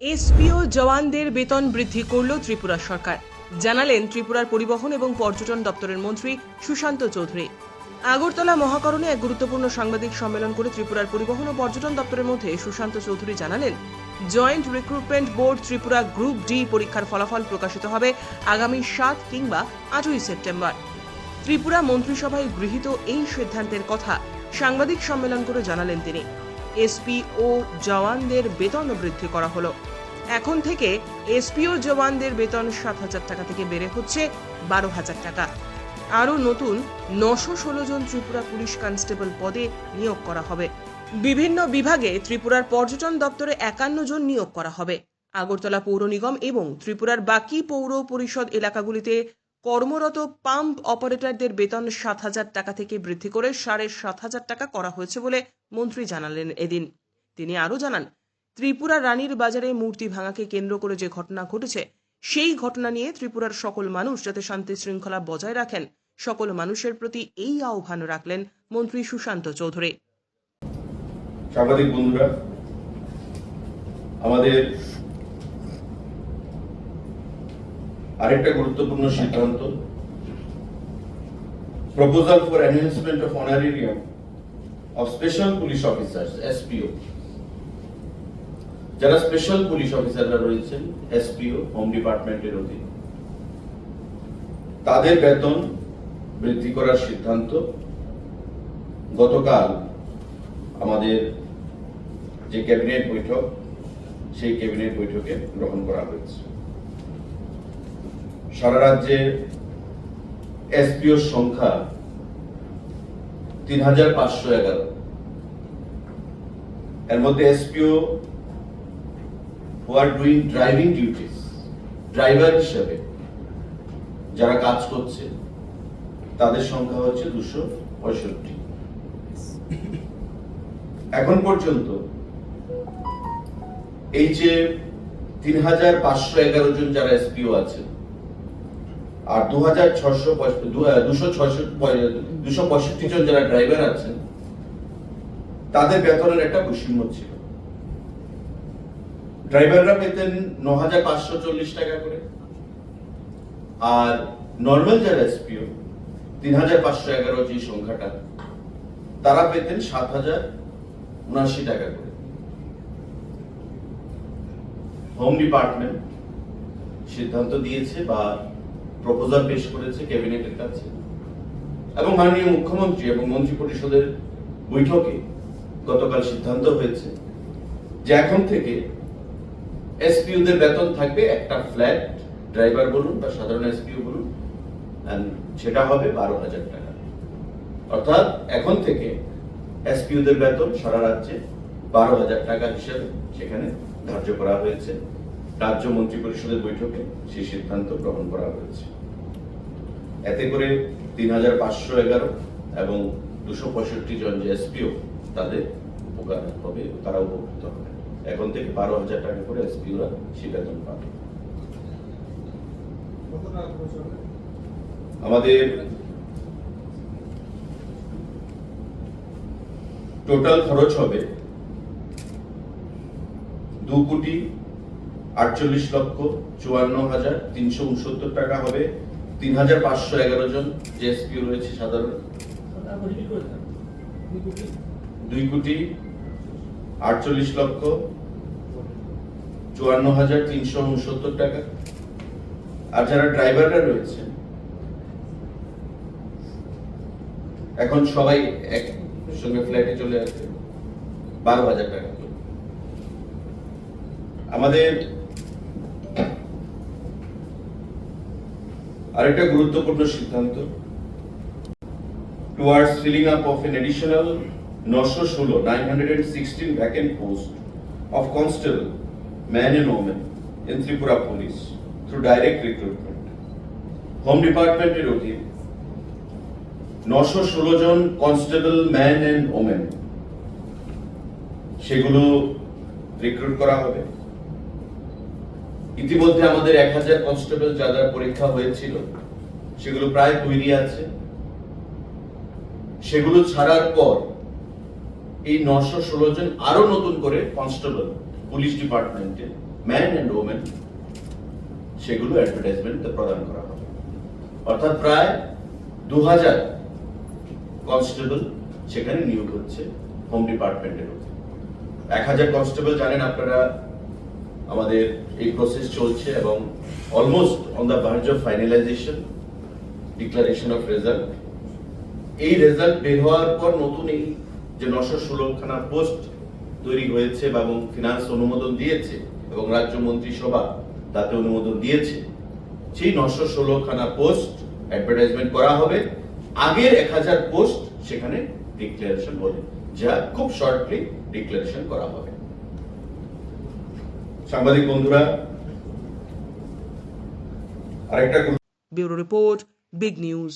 SPO জওয়ানদের বেতন বৃদ্ধি করল ত্রিপুরা সরকার। জানালেন ত্রিপুরার পরিবহন এবং পর্যটন দপ্তরের মন্ত্রী সুশান্ত চৌধুরী। আগরতলা মহাকরণে এক গুরুত্বপূর্ণ সাংবাদিক সম্মেলন করে ত্রিপুরার পরিবহন ও পর্যটন দপ্তরের মধ্যে সুশান্ত চৌধুরী জানালেন, joint recruitment board Tripura group D পরীক্ষার ফলাফল প্রকাশিত হবে আগামী সাত কিংবা আটই সেপ্টেম্বর। ত্রিপুরা মন্ত্রিসভায় গৃহীত এই সিদ্ধান্তের কথা সাংবাদিক সম্মেলন করে জানালেন তিনি। এসপি ও জওয়ানদের বেতন বৃদ্ধি করা হলো। এখন থেকে এসপিও জওয়ানদের বেতন সাত হাজার টাকা থেকে বেড়ে হচ্ছে বারো হাজার টাকা। আরও নতুন নশো ষোলো জন ত্রিপুরা পুলিশ কনস্টেবল পদে নিয়োগ করা হবে। বিভিন্ন বিভাগে ত্রিপুরার পর্যটন দপ্তরে একান্ন জন নিয়োগ করা হবে। আগরতলা পৌর নিগম এবং ত্রিপুরার বাকি পৌর পরিষদ এলাকাগুলিতে কর্মরত পাম্প অপারেটরদের বেতন সাত হাজার টাকা থেকে বৃদ্ধি করে সাড়ে সাত হাজার টাকা করা হয়েছে বলে মন্ত্রী জানালেন এদিন। তিনি আরও জানান ত্রিপুরা রানীর বাজারে মূর্তি ভাঙাকে কেন্দ্র করে যে ঘটনা ঘটেছে, সেই ঘটনা নিয়ে ত্রিপুরার সকল মানুষ যাতে শান্তি শৃঙ্খলা বজায় রাখেন, সকল মানুষের প্রতি এই আহ্বান রাখলেন মন্ত্রী সুশান্ত চৌধুরী। সাংবাদিক বন্ধুরা, আমাদের আরেকটা গুরুত্বপূর্ণ সিদ্ধান্ত proposal for enhancement of honorarium of special police officers SPO যারা স্পেশাল পুলিশ অফিসাররা রয়েছেন এসপিও হোম ডিপার্টমেন্টের অধীন, তাদের বেতন বৃদ্ধি করার সিদ্ধান্ত গতকাল আমাদের যে ক্যাবিনেট বৈঠক, সেই ক্যাবিনেট বৈঠকে গ্রহণ করা হয়েছে। সারা রাজ্যে এসপিওর সংখ্যা তিন হাজার পাঁচশো এগারো। এর মধ্যে SPO who are doing driving duties driver হিসেবে যারা কাজ করছে, তাদের সংখ্যা হচ্ছে দুশো পঁয়ষট্টি। এখন পর্যন্ত এই যে তিন হাজার পাঁচশো এগারো জন যারা এসপিও আছে আর দু হাজার ছশো দুশো দুশো পঁয়ষট্টি জন যারা ড্রাইভার আছেন, তাদের বেতনের একটা বৈষম্য ছিল। ড্রাইভাররা পেতেন ন হাজার পাঁচশো চল্লিশ টাকা করে। আর নর্মাল যারা এসপিও তিন হাজার পাঁচশো এগারো যে সংখ্যাটা, তারা পেতেন সাত হাজার উনাশি টাকা করে। হোম ডিপার্টমেন্ট সিদ্ধান্ত দিয়েছে বা প্রপোজাল পেশ করেছে ক্যাবিনেটের কাছে। এবং মাননীয় মুখ্যমন্ত্রী এবং মন্ত্রী পরিষদের বৈঠকে গতকাল সিদ্ধান্ত হয়েছে যে এখন থেকে এসপিউদের বেতন থাকবে একটা ফ্ল্যাট ড্রাইভার বলুন বা সাধারণ এসপিউ বলুন সেটা হবে বারো হাজার টাকা। অর্থাৎ এখন থেকে এসপিউদের বেতন সারা রাজ্যে বারো হাজার টাকা হিসেবে সেখানে ধার্য করা হয়েছে। রাজ্য মন্ত্রী পরিষদের বৈঠকে সেই সিদ্ধান্ত গ্রহণ করা হয়েছে। এতে করে তিন হাজার পাঁচশো এগারো এবং দুশো পঁয়ষট্টি জন যে এসপিও তাদের উপকার হবে তারা উপকৃত হবে। এখন থেকে বারো হাজার টাকা করে এসপিওরা সে বেতন পাবে। আমাদের টোটাল খরচ হবে দু কোটি আটচল্লিশ লক্ষ চুয়ান্ন হাজার তিনশো উনসত্তর টাকা হবে। তিন হাজার পাঁচশো এগারো জন যে এসপিও রয়েছে সাধারণ। দুই কোটি আটচল্লিশ লক্ষ, চুয়ান্ন হাজার তিনশো উনসত্তর টাকা আর যারা ড্রাইভাররা রয়েছে এখন সবাই এক সঙ্গে ফ্ল্যাটে চলে আসবে বারো হাজার টাকা। আমাদের আরেকটা গুরুত্বপূর্ণ সিদ্ধান্ত towards filling up of an additional নশো ষোলো nine hundred and sixteen vacant post of constable man and women in Tripura police through direct recruitment home ডিপার্টমেন্টের অধীন, নশো ষোলো জন কনস্টেবল ম্যান এন্ড ওমেন সেগুলো রিক্রুট করা হবে। ইতিমধ্যে আমাদের এক হাজার কনস্টেবল যাদের পরীক্ষা হয়েছিল, সেগুলো প্রায় তৈরি আছে। সেগুলো ছাড়ার পর এই নশো ষোলো জন আরও নতুন করে কনস্টেবল, পুলিশ ডিপার্টমেন্টে ম্যান অ্যান্ড ওমেন সেগুলো অ্যাডভার্টাইজমেন্ট প্রদান করা হবে। অর্থাৎ প্রায় দু হাজার কনস্টেবল সেখানে নিয়োগ হচ্ছে হোম ডিপার্টমেন্টের এক হাজার কনস্টেবল জানেন আপনারা, আমাদের এই প্রসেস চলছে এবং almost on the verge of finalisation declaration of result এই রেজাল্ট বের হওয়ার পর নতুন এই যে নশো ষোলোখানা পোস্ট তৈরি হয়েছে এবং ফিনান্স অনুমোদন দিয়েছে এবং রাজ্য মন্ত্রিসভা তাতে অনুমোদন দিয়েছে, সেই নশো ষোলোখানা পোস্ট অ্যাডভার্টাইজমেন্ট করা হবে। আগের এক হাজার পোস্ট সেখানে ডিক্লারেশন হবে যা খুব শর্টলি ডিক্লারেশন করা হবে। সাংবাদিক বন্ধুরা, আরেকটা ব্যুরো রিপোর্ট, বিগ নিউজ।